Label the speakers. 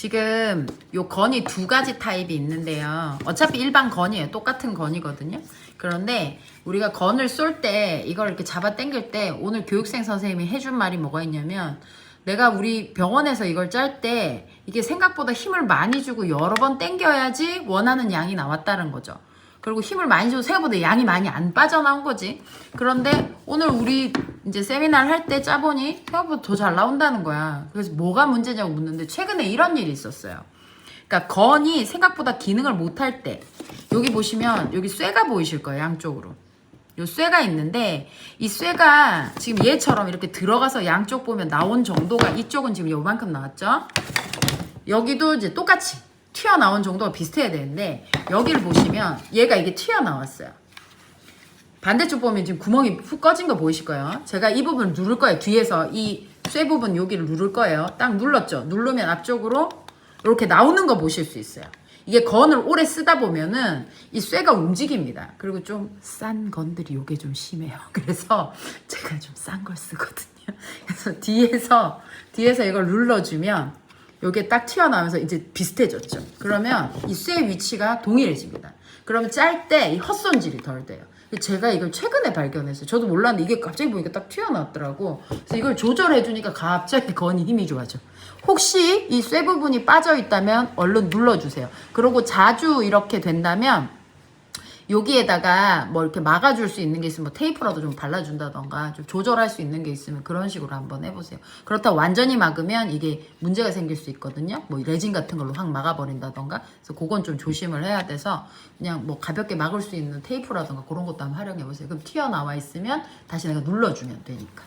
Speaker 1: 지금 요 건이 두 가지 타입이 있는데요. 어차피 일반 건이에요. 똑같은 건이거든요. 그런데 우리가 건을 쏠 때 이걸 이렇게 잡아 당길 때 오늘 교육생 선생님이 해준 말이 뭐가 있냐면 내가 우리 병원에서 이걸 짤 때 이게 생각보다 힘을 많이 주고 여러 번 당겨야지 원하는 양이 나왔다는 거죠. 그리고 힘을 많이 주고 생각보다 양이 많이 안 빠져나온 거지. 그런데 오늘 우리 이제 세미나를 할 때 짜보니 생각보다 더 잘 나온다는 거야. 그래서 뭐가 문제냐고 묻는데 최근에 이런 일이 있었어요. 그러니까 건이 생각보다 기능을 못할 때 여기 보시면 여기 쇠가 보이실 거예요 양쪽으로 요 쇠가 있는데 이 쇠가 지금 얘처럼 이렇게 들어가서 양쪽 보면 나온 정도가 이쪽은 지금 요만큼 나왔죠 여기도 이제 똑같이 튀어나온 정도가 비슷해야 되는데 여기를 보시면 얘가 이게 튀어나왔어요 반대쪽 보면 지금 구멍이 훅 꺼진 거 보이실 거예요. 제가 이 부분을 누를 거예요. 뒤에서 이 쇠 부분 여기를 누를 거예요. 딱 눌렀죠. 누르면 앞쪽으로 이렇게 나오는 거 보실 수 있어요. 이게 건을 오래 쓰다 보면은 이 쇠가 움직입니다. 그리고 좀 싼 건들이 요게 좀 심해요. 그래서 제가 좀 싼 걸 쓰거든요. 그래서 뒤에서 뒤에서 이걸 눌러주면 요게 딱 튀어나오면서 이제 비슷해졌죠. 그러면 이 쇠 위치가 동일해집니다. 그러면 짤 때 이 헛손질이 덜 돼요. 제가 이걸 최근에 발견했어요. 저도 몰랐는데 이게 갑자기 보니까 딱 튀어나왔더라고. 그래서 이걸 조절해주니까 갑자기 건이 힘이 좋아져. 혹시 이 쇠 부분이 빠져 있다면 얼른 눌러주세요. 그리고 자주 이렇게 된다면 여기에다가 뭐 이렇게 막아줄 수 있는 게 있으면 뭐 테이프라도 좀 발라준다던가 좀 조절할 수 있는 게 있으면 그런 식으로 한번 해보세요. 그렇다고 완전히 막으면 이게 문제가 생길 수 있거든요. 뭐 레진 같은 걸로 확 막아버린다던가. 그래서 그건 좀 조심을 해야 돼서 그냥 뭐 가볍게 막을 수 있는 테이프라던가 그런 것도 한번 활용해보세요. 그럼 튀어나와 있으면 다시 내가 눌러주면 되니까.